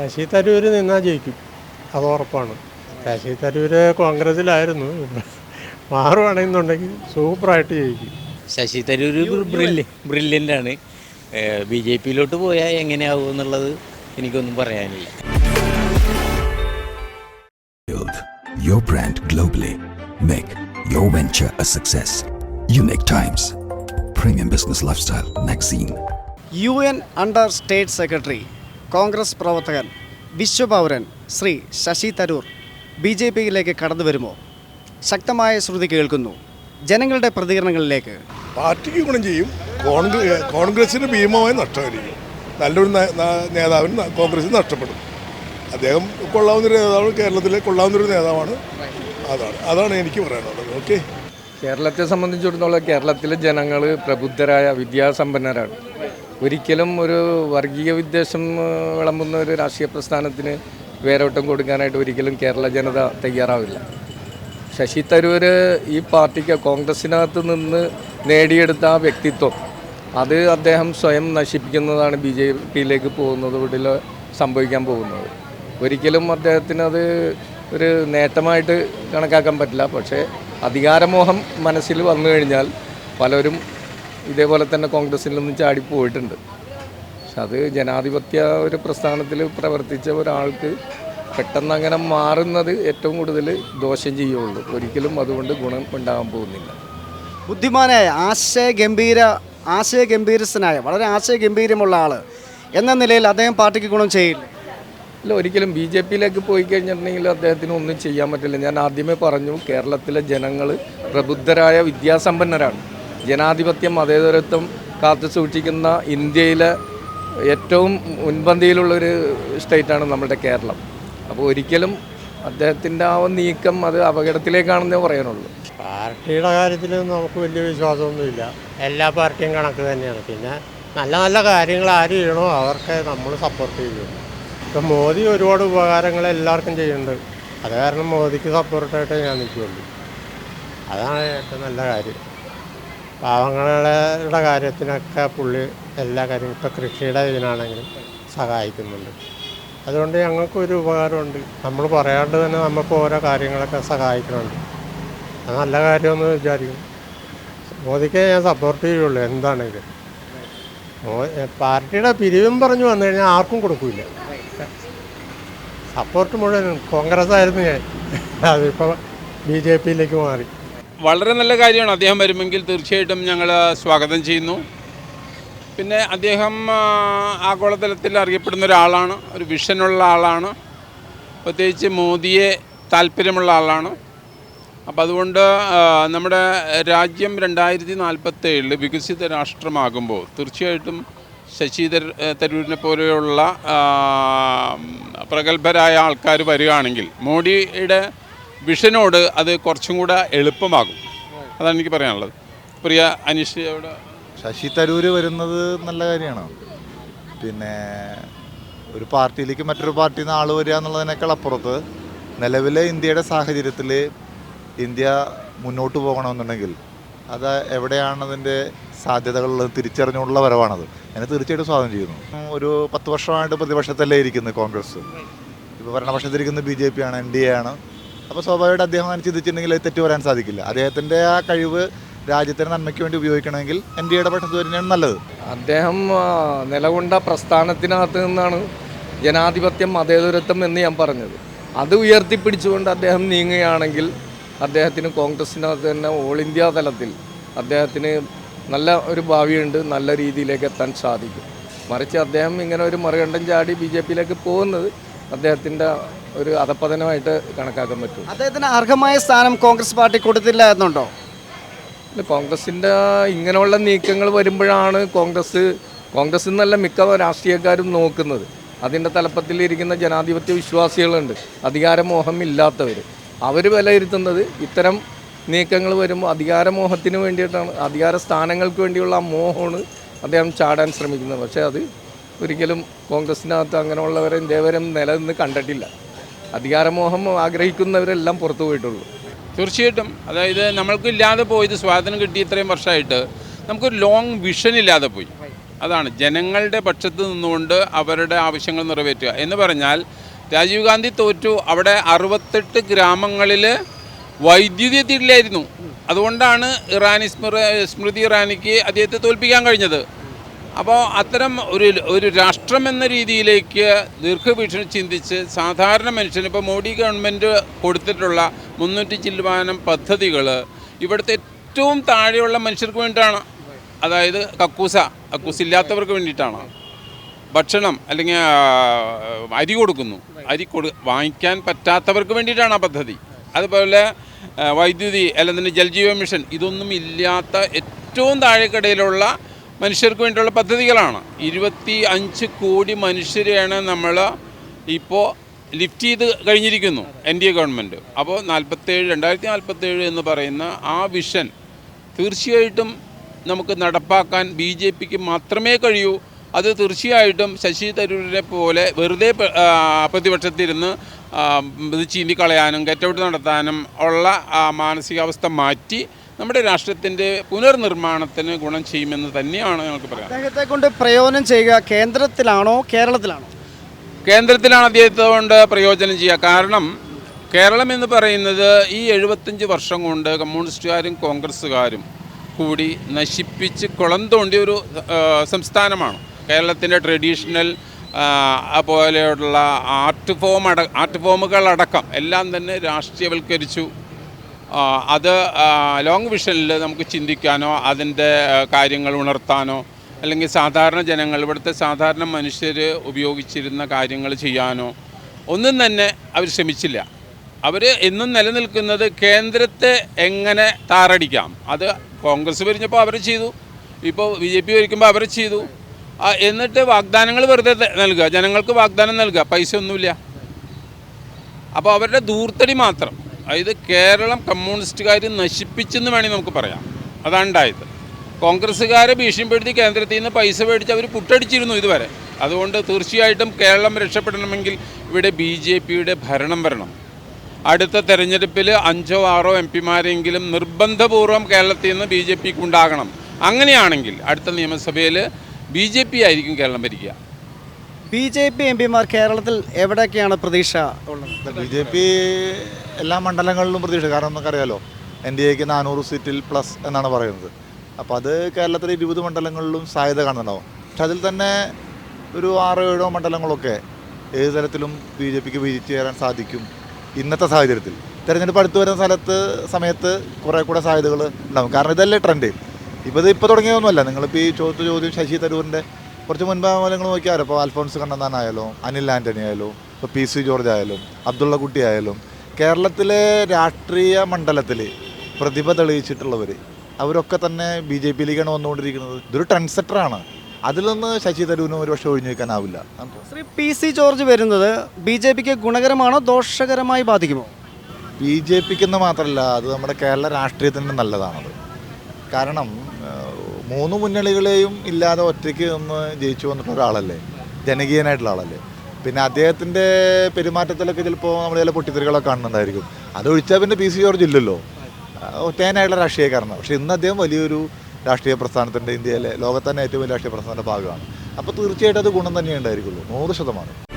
ശശി തരൂർ നിന്നാൽ ജയിക്കും അത് ഉറപ്പാണ് ശശി തരൂർ കോൺഗ്രസിലായിരുന്നു മാറുവാണെന്നുണ്ടെങ്കിൽ സൂപ്പറായിട്ട് ജയിക്കും ശശി തരൂർ ബ്രില്യ ബ്രില്യന്റ് ആണ് ബി ജെ പിയിലോട്ട് പോയാൽ എങ്ങനെയാവും എന്നുള്ളത് എനിക്കൊന്നും പറയാനില്ല your brand globally. Make your venture a success. Unique Times. Premium Business Lifestyle Magazine. UN Under State Secretary secretary Congress പ്രവർത്തകൻ വിശ്വപൗരൻ ശ്രീ ശശി തരൂർ ബി ജെ പിയിലേക്ക് കടന്നു വരുമോ? ശക്തമായ ശ്രുതി കേൾക്കുന്നു. ജനങ്ങളുടെ പ്രതികരണങ്ങളിലേക്ക്. പാർട്ടിക്ക് ഗുണം ചെയ്യും. കോൺഗ്രസ് കോൺഗ്രസിന് ഭീമമായ നഷ്ടമായിരിക്കും. നല്ലൊരു നേതാവിന് കോൺഗ്രസ് കോൺഗ്രസിന് നഷ്ടപ്പെടും. അദ്ദേഹം കൊള്ളാവുന്നൊരു നേതാവ് കേരളത്തിലെ കൊള്ളാവുന്നൊരു നേതാവാണ്. അതാണ് അതാണ് എനിക്ക് പറയാനുള്ളത്. ഓക്കെ? കേരളത്തെ സംബന്ധിച്ചിടത്തോളം കേരളത്തിലെ ജനങ്ങൾ പ്രബുദ്ധരായ വിദ്യാസമ്പന്നരാണ്. ഒരിക്കലും ഒരു വർഗീയ വിദ്വേഷം വിളമ്പുന്ന ഒരു രാഷ്ട്രീയ പ്രസ്ഥാനത്തിന് വേരോട്ടം കൊടുക്കാനായിട്ട് ഒരിക്കലും കേരള ജനത തയ്യാറാവില്ല. ശശി തരൂർ ഈ പാർട്ടിക്ക് കോൺഗ്രസിനകത്ത് നിന്ന് നേടിയെടുത്ത ആ വ്യക്തിത്വം അത് അദ്ദേഹം സ്വയം നശിപ്പിക്കുന്നതാണ് ബി ജെ പിയിലേക്ക് പോകുന്നത് വീട്ടിൽ സംഭവിക്കാൻ പോകുന്നത്. ഒരിക്കലും അദ്ദേഹത്തിന് അത് ഒരു നേട്ടമായിട്ട് കണക്കാക്കാൻ പറ്റില്ല. പക്ഷേ അധികാരമോഹം മനസ്സിൽ വന്നു കഴിഞ്ഞാൽ പലരും ഇതേപോലെ തന്നെ കോൺഗ്രസിൽ നിന്ന് ചാടി പോയിട്ടുണ്ട്. പക്ഷെ അത് ജനാധിപത്യ ഒരു പ്രസ്ഥാനത്തിൽ പ്രവർത്തിച്ച ഒരാൾക്ക് പെട്ടെന്ന് അങ്ങനെ മാറുന്നത് ഏറ്റവും കൂടുതൽ ദോഷം ചെയ്യുള്ളൂ. ഒരിക്കലും അതുകൊണ്ട് ഗുണം ഉണ്ടാകാൻ പോകുന്നില്ല. ബുദ്ധിമാനായ ആശയഗംഭീര ആശയഗംഭീരസ്ഥനായ വളരെ ആശയഗംഭീരമുള്ള ആൾ എന്ന നിലയിൽ അദ്ദേഹം പാർട്ടിക്ക് ഗുണം ചെയ്യില്ല? അല്ല ഒരിക്കലും ബി ജെ പിയിലേക്ക് പോയി കഴിഞ്ഞിട്ടുണ്ടെങ്കിൽ അദ്ദേഹത്തിന് ഒന്നും ചെയ്യാൻ പറ്റില്ല. ഞാൻ ആദ്യമേ പറഞ്ഞു കേരളത്തിലെ ജനങ്ങൾ പ്രബുദ്ധരായ വിദ്യാസമ്പന്നരാണ്. ജനാധിപത്യം മതേതരത്വം കാത്തു സൂക്ഷിക്കുന്ന ഇന്ത്യയിലെ ഏറ്റവും മുൻപന്തിയിലുള്ളൊരു സ്റ്റേറ്റാണ് നമ്മുടെ കേരളം. അപ്പോൾ ഒരിക്കലും അദ്ദേഹത്തിന്റെ ആ നീക്കം അത് അപകടത്തിലേക്കാണെന്നേ പറയാനുള്ളൂ. പാർട്ടിയുടെ കാര്യത്തിൽ നമുക്ക് വലിയ വിശ്വാസമൊന്നുമില്ല. എല്ലാ പാർട്ടിയും കണക്ക് തന്നെയാണ്. പിന്നെ നല്ല നല്ല കാര്യങ്ങൾ ആര് ചെയ്യണോ അവർക്ക് നമ്മൾ സപ്പോർട്ട് ചെയ്യും. ഇപ്പം മോദി ഒരുപാട് ഉപകാരങ്ങൾ എല്ലാവർക്കും ചെയ്യുന്നുണ്ട്. അത് കാരണം മോദിക്ക് സപ്പോർട്ടായിട്ട് ഞാൻ നിൽക്കുള്ളൂ അതാണ് ഏറ്റവും നല്ല കാര്യം. പാവങ്ങളുടെ കാര്യത്തിനൊക്കെ പുള്ളി എല്ലാ കാര്യവും ഇപ്പോൾ കൃഷിയുടെ ഇതിനാണെങ്കിലും സഹായിക്കുന്നുണ്ട്. അതുകൊണ്ട് ഞങ്ങൾക്കൊരു ഉപകാരമുണ്ട്. നമ്മൾ പറയാണ്ട് തന്നെ നമുക്ക് ഓരോ കാര്യങ്ങളൊക്കെ സഹായിക്കുന്നുണ്ട് അത് നല്ല കാര്യമെന്ന് വിചാരിക്കും. മോദിക്ക് ഞാൻ സപ്പോർട്ട് ചെയ്യുള്ളൂ എന്താണെങ്കിലും. പാർട്ടിയുടെ പിരിവും പറഞ്ഞു വന്നു കഴിഞ്ഞാൽ ആർക്കും കൊടുക്കില്ല സപ്പോർട്ട് മുഴുവൻ കോൺഗ്രസ് ആയിരുന്നു ഞാൻ. അതിപ്പോൾ ബി ജെ പിയിലേക്ക് മാറി. വളരെ നല്ല കാര്യമാണ്. അദ്ദേഹം വരുമെങ്കിൽ തീർച്ചയായിട്ടും ഞങ്ങൾ സ്വാഗതം ചെയ്യുന്നു. പിന്നെ അദ്ദേഹം ആഗോളതലത്തിൽ അറിയപ്പെടുന്ന ഒരാളാണ്. ഒരു വിഷനുള്ള ആളാണ്. പ്രത്യേകിച്ച് മോദിയെ താല്പര്യമുള്ള ആളാണ്. അപ്പോൾ അതുകൊണ്ട് നമ്മുടെ രാജ്യം രണ്ടായിരത്തി നാൽപ്പത്തേഴിൽ വികസിത രാഷ്ട്രമാകുമ്പോൾ തീർച്ചയായിട്ടും ശശി തരൂ- തരൂരിനെ പോലെയുള്ള പ്രഗത്ഭരായ ആൾക്കാർ വരികയാണെങ്കിൽ മോഡിയുടെ വിഷനോട് അത് കുറച്ചും കൂടെ എളുപ്പമാകും. അതാണ് എനിക്ക് പറയാനുള്ളത്. പ്രിയ അനീഷ് അവിടെ? ശശി തരൂർ വരുന്നത് നല്ല കാര്യമാണ്? പിന്നെ ഒരു പാർട്ടിയിലേക്ക് മറ്റൊരു പാർട്ടിയിൽ നിന്ന് ആൾ വരിക എന്നുള്ളതിനേക്കാൾ അപ്പുറത്ത് നിലവിലെ ഇന്ത്യയുടെ സാഹചര്യത്തിൽ ഇന്ത്യ മുന്നോട്ട് പോകണമെന്നുണ്ടെങ്കിൽ അത് എവിടെയാണ് അതിന്റെ സാധ്യതകളുള്ളത് തിരിച്ചറിഞ്ഞുകൊണ്ടുള്ള വരവാണത്. അതിനെ തീർച്ചയായിട്ടും സ്വാഗതം ചെയ്യുന്നു. ഒരു പത്ത് വർഷമായിട്ട് പ്രതിപക്ഷത്തല്ലേ ഇരിക്കുന്നത് കോൺഗ്രസ്? ഇപ്പോൾ ഭരണപക്ഷത്തിരിക്കുന്നത് ബി ജെ പി ആണ് എൻ ഡി എ ആണ്. അപ്പോൾ സ്വാഭാവികമായിട്ട് അദ്ദേഹം അങ്ങനെ ചിന്തിച്ചിട്ടുണ്ടെങ്കിൽ അത് തെറ്റ് വരാൻ സാധിക്കില്ല. അദ്ദേഹത്തിന്റെ ആ കഴിവ് രാജ്യത്തിന് നന്മയ്ക്ക് വേണ്ടി ഉപയോഗിക്കണമെങ്കിൽ എൻ ഡി എയുടെ പക്ഷത്ത് തന്നെയാണ് നല്ലത്. അദ്ദേഹം നിലകൊണ്ട പ്രസ്ഥാനത്തിനകത്ത് നിന്നാണ് ജനാധിപത്യം മതേതരത്വം എന്ന് ഞാൻ പറഞ്ഞത്. അത് ഉയർത്തിപ്പിടിച്ചുകൊണ്ട് അദ്ദേഹം നീങ്ങുകയാണെങ്കിൽ അദ്ദേഹത്തിന് കോൺഗ്രസിനകത്ത് തന്നെ ഓൾ ഇന്ത്യ തലത്തിൽ അദ്ദേഹത്തിന് നല്ല ഒരു ഭാവിയുണ്ട് നല്ല രീതിയിലേക്ക് എത്താൻ സാധിക്കും. മറിച്ച് അദ്ദേഹം ഇങ്ങനെ ഒരു മറുകണ്ഠം ചാടി ബി ജെ പിയിലേക്ക് പോകുന്നത് അദ്ദേഹത്തിന്റെ ഒരു അധപ്പതനമായിട്ട് കണക്കാക്കാൻ പറ്റും. അദ്ദേഹത്തിന് അർഹമായ സ്ഥാനം കോൺഗ്രസ് പാർട്ടി കൊടുത്തില്ല എന്നുണ്ടോ കോൺഗ്രസിന്റെ ഇങ്ങനെയുള്ള നീക്കങ്ങൾ വരുമ്പോഴാണ് കോൺഗ്രസ് കോൺഗ്രസ് എന്നല്ല മിക്ക രാഷ്ട്രീയക്കാരും നോക്കുന്നത്. അതിന്റെ തലപ്പത്തിലിരിക്കുന്ന ജനാധിപത്യ വിശ്വാസികളുണ്ട്. അധികാരമോഹം ഇല്ലാത്തവർ അവർ വിലയിരുത്തുന്നത് ഇത്തരം നീക്കങ്ങൾ വരുമ്പോൾ അധികാരമോഹത്തിന് വേണ്ടിയിട്ടാണ് അധികാര സ്ഥാനങ്ങൾക്ക് വേണ്ടിയുള്ള ആ മോഹമാണ് അദ്ദേഹം ചാടാൻ ശ്രമിക്കുന്നത്. പക്ഷേ അത് ഒരിക്കലും കോൺഗ്രസിനകത്ത് അങ്ങനെയുള്ളവരെ ദേവരും നിലനിന്ന് കണ്ടിട്ടില്ല. അധികാരമോഹം ആഗ്രഹിക്കുന്നവരെല്ലാം പുറത്തു പോയിട്ടുള്ളൂ. തീർച്ചയായിട്ടും. അതായത് നമ്മൾക്ക് ഇല്ലാതെ പോയത് സ്വാതന്ത്ര്യം കിട്ടി ഇത്രയും വർഷമായിട്ട് നമുക്കൊരു ലോങ് വിഷൻ ഇല്ലാതെ പോയി. അതാണ്. ജനങ്ങളുടെ പക്ഷത്ത് നിന്നുകൊണ്ട് അവരുടെ ആവശ്യങ്ങൾ നിറവേറ്റുക എന്ന് പറഞ്ഞാൽ രാജീവ് ഗാന്ധി തോറ്റു. അവിടെ അറുപത്തെട്ട് ഗ്രാമങ്ങളിൽ വൈദ്യുതി എത്തിയിട്ടില്ലായിരുന്നു. അതുകൊണ്ടാണ് ഇറാനി സ്മൃ സ്മൃതി ഇറാനിക്ക് അദ്ദേഹത്തെ തോൽപ്പിക്കാൻ കഴിഞ്ഞത്. അപ്പോൾ അത്തരം ഒരു ഒരു രാഷ്ട്രം എന്ന രീതിയിലേക്ക് ദീർഘവീക്ഷണം ചിന്തിച്ച് സാധാരണ മനുഷ്യന് ഇപ്പോൾ മോഡി ഗവൺമെന്റ് കൊടുത്തിട്ടുള്ള മുന്നൂറ്റി ചില്ലുവാനം പദ്ധതികൾ ഇവിടുത്തെ ഏറ്റവും താഴെയുള്ള മനുഷ്യർക്ക് വേണ്ടിയിട്ടാണ്. അതായത് കക്കൂസ കക്കൂസ് ഇല്ലാത്തവർക്ക് വേണ്ടിയിട്ടാണ്. ഭക്ഷണം അല്ലെങ്കിൽ അരി കൊടുക്കുന്നു. അരി കൊടു വാങ്ങിക്കാൻ പറ്റാത്തവർക്ക് വേണ്ടിയിട്ടാണ് ആ പദ്ധതി. അതുപോലെ വൈദ്യുതി അല്ലെങ്കിൽ ജൽജീവ മിഷൻ ഇതൊന്നും ഇല്ലാത്ത ഏറ്റവും താഴെക്കടയിലുള്ള മനുഷ്യർക്ക് വേണ്ടിയുള്ള പദ്ധതികളാണ്. ഇരുപത്തി അഞ്ച് കോടി മനുഷ്യരെയാണ് നമ്മൾ ഇപ്പോൾ ലിഫ്റ്റ് ചെയ്ത് കഴിഞ്ഞിരിക്കുന്നു എൻ ഡി എ ഗവൺമെന്റ്. അപ്പോൾ നാൽപ്പത്തേഴ് രണ്ടായിരത്തി നാൽപ്പത്തേഴ് എന്ന് പറയുന്ന ആ വിഷൻ തീർച്ചയായിട്ടും നമുക്ക് നടപ്പാക്കാൻ ബി ജെ പിക്ക് മാത്രമേ കഴിയൂ. അത് തീർച്ചയായിട്ടും ശശി തരൂരിനെ പോലെ വെറുതെ പ്രതിപക്ഷത്തിരുന്ന് ഇത് ചീന്തിക്കളയാനും ഗെറ്റൗട്ട് നടത്താനും ഉള്ള മാനസികാവസ്ഥ മാറ്റി നമ്മുടെ രാഷ്ട്രത്തിന്റെ പുനർനിർമ്മാണത്തിന് ഗുണം ചെയ്യുമെന്ന് തന്നെയാണ് ഞങ്ങൾക്ക് പറയാം അദ്ദേഹത്തെ കൊണ്ട് പ്രയോജനം ചെയ്യുക കേന്ദ്രത്തിലാണോ കേരളത്തിലാണോ? കേന്ദ്രത്തിലാണ് അദ്ദേഹത്തെ കൊണ്ട് പ്രയോജനം ചെയ്യുക. കാരണം കേരളം എന്ന് പറയുന്നത് ഈ എഴുപത്തഞ്ച് വർഷം കൊണ്ട് കമ്മ്യൂണിസ്റ്റുകാരും കോൺഗ്രസ്സുകാരും കൂടി നശിപ്പിച്ച് കുളം തോണ്ടിയ ഒരു സംസ്ഥാനമാണ്. കേരളത്തിന്റെ ട്രഡീഷണൽ പോലെയുള്ള ആർട്ട് ഫോം അട ആർട്ട് ഫോമുകളടക്കം എല്ലാം തന്നെ രാഷ്ട്രീയവൽക്കരിച്ചു. അത് ലോങ് വിഷനിൽ നമുക്ക് ചിന്തിക്കാനോ അതിന്റെ കാര്യങ്ങൾ ഉണർത്താനോ അല്ലെങ്കിൽ സാധാരണ ജനങ്ങൾ ഇവിടുത്തെ സാധാരണ മനുഷ്യർ ഉപയോഗിച്ചിരുന്ന കാര്യങ്ങൾ ചെയ്യാനോ ഒന്നും തന്നെ അവർ ശ്രമിച്ചില്ല. അവർ എന്നും നിലനിൽക്കുന്നത് കേന്ദ്രത്തെ എങ്ങനെ താറടിക്കാം? അത് കോൺഗ്രസ് ഭരിഞ്ഞപ്പോൾ അവർ ചെയ്തു. ഇപ്പോൾ ബി ജെ പി ഭരിക്കുമ്പോൾ അവർ ചെയ്തു. എന്നിട്ട് വാഗ്ദാനങ്ങൾ വെറുതെ നൽകുക ജനങ്ങൾക്ക് വാഗ്ദാനം നൽകുക പൈസ ഒന്നുമില്ല. അപ്പോൾ അവരുടെ ദൂർത്തടി മാത്രം. അതായത് കേരളം കമ്മ്യൂണിസ്റ്റുകാർ നശിപ്പിച്ചെന്ന് വേണമെങ്കിൽ നമുക്ക് പറയാം. അതാണ് ഉണ്ടായത്. കോൺഗ്രസ്സുകാരെ ഭീഷണിപ്പെടുത്തി കേന്ദ്രത്തിൽ നിന്ന് പൈസ മേടിച്ച് അവർ പുട്ടടിച്ചിരുന്നു ഇതുവരെ. അതുകൊണ്ട് തീർച്ചയായിട്ടും കേരളം രക്ഷപ്പെടണമെങ്കിൽ ഇവിടെ ബി ജെ പിയുടെ ഭരണം വരണം. അടുത്ത തെരഞ്ഞെടുപ്പിൽ അഞ്ചോ ആറോ എം പിമാരെങ്കിലും നിർബന്ധപൂർവം കേരളത്തിൽ നിന്ന് ബി ജെ പിക്ക് ഉണ്ടാകണം. അങ്ങനെയാണെങ്കിൽ അടുത്ത നിയമസഭയിൽ ബി ജെ പി ആയിരിക്കും കേരളം ഭരിക്കുക. ബി ജെ പി എം പിമാർ കേരളത്തിൽ എവിടെയൊക്കെയാണ് പ്രതീക്ഷ ഉള്ളത്? ബി ജെ പി എല്ലാ മണ്ഡലങ്ങളിലും പ്രതീക്ഷ കാരണം നമുക്കറിയാലോ എൻ ഡി എക്ക് നാനൂറ് സീറ്റിൽ പ്ലസ് എന്നാണ് പറയുന്നത്. അപ്പോൾ അത് കേരളത്തിലെ ഇരുപത് മണ്ഡലങ്ങളിലും സാധ്യത കാണുന്നുണ്ടാവും. പക്ഷെ അതിൽ തന്നെ ഒരു ആറോ ഏഴോ മണ്ഡലങ്ങളൊക്കെ ഏത് തരത്തിലും ബി ജെ പിക്ക് വിജയിച്ചു കയറാൻ സാധിക്കും ഇന്നത്തെ സാഹചര്യത്തിൽ. തിരഞ്ഞെടുപ്പ് അടുത്ത് വരുന്ന സ്ഥലത്ത് സമയത്ത് കുറേ കൂടെ സാധ്യതകൾ ഉണ്ടാവും. കാരണം ഇതല്ലേ ട്രെൻഡ് ഇപ്പോൾ ഇത് ഇപ്പോൾ തുടങ്ങിയതൊന്നുമല്ല. നിങ്ങളിപ്പോൾ ഈ ചോദ്യത്തെ ചോദ്യം ശശി തരൂരിന്റെ കുറച്ച് മുൻപ് നിങ്ങൾ നോക്കിയാലോ. ഇപ്പോൾ അൽഫോൺസ് കണ്ണന്താനായാലും അനിൽ ആന്റണി ആയാലും ഇപ്പോൾ പി സി ജോർജ് ആയാലും അബ്ദുള്ള കുട്ടി ആയാലും കേരളത്തിലെ രാഷ്ട്രീയ മണ്ഡലത്തിൽ പ്രതിഭ തെളിയിച്ചിട്ടുള്ളവർ അവരൊക്കെ തന്നെ ബി ജെ പിയിലേക്കാണ് വന്നുകൊണ്ടിരിക്കുന്നത്. ഇതൊരു ട്രെൻഡ് സെറ്ററാണ് അതിൽ നിന്ന് ശശി തരൂരിന് ഒരു പക്ഷേ ഒഴിഞ്ഞു വെക്കാനാവില്ല ശ്രീ പി സി ജോർജ് വരുന്നത് ബി ജെ പിക്ക് ഗുണകരമാണോ ദോഷകരമായി ബാധിക്കുമോ? ബി ജെ പിക്ക് എന്ന് മാത്രമല്ല അത് നമ്മുടെ കേരള രാഷ്ട്രീയത്തിന് നല്ലതാണത്. കാരണം മൂന്ന് മുന്നണികളെയും ഇല്ലാതെ ഒറ്റയ്ക്ക് ഒന്ന് ജയിച്ചു വന്നിട്ടുള്ള ഒരാളല്ലേ? ജനകീയനായിട്ടുള്ള ആളല്ലേ? പിന്നെ അദ്ദേഹത്തിന്റെ പെരുമാറ്റത്തിലൊക്കെ ചിലപ്പോൾ നമ്മൾ ചില പൊട്ടിത്തെറികളൊക്കെ കാണുന്നുണ്ടായിരിക്കും. അതൊഴിച്ചാൽ പിന്നെ പി സി ജോർജ് ഇല്ലല്ലോ. ഒറ്റേനായിട്ടുള്ള രാഷ്ട്രീയക്കാരനാണ് പക്ഷേ ഇന്ന് അദ്ദേഹം വലിയൊരു രാഷ്ട്രീയ പ്രസ്ഥാനത്തിന്റെ ഇന്ത്യയിലെ ലോകത്തന്നെ ഏറ്റവും വലിയ രാഷ്ട്രീയ പ്രസ്ഥാനത്തിന്റെ ഭാഗമാണ്. അപ്പോൾ തീർച്ചയായിട്ടും അത് ഗുണം തന്നെ ഉണ്ടായിരിക്കുള്ളൂ. നൂറ് ശതമാനം.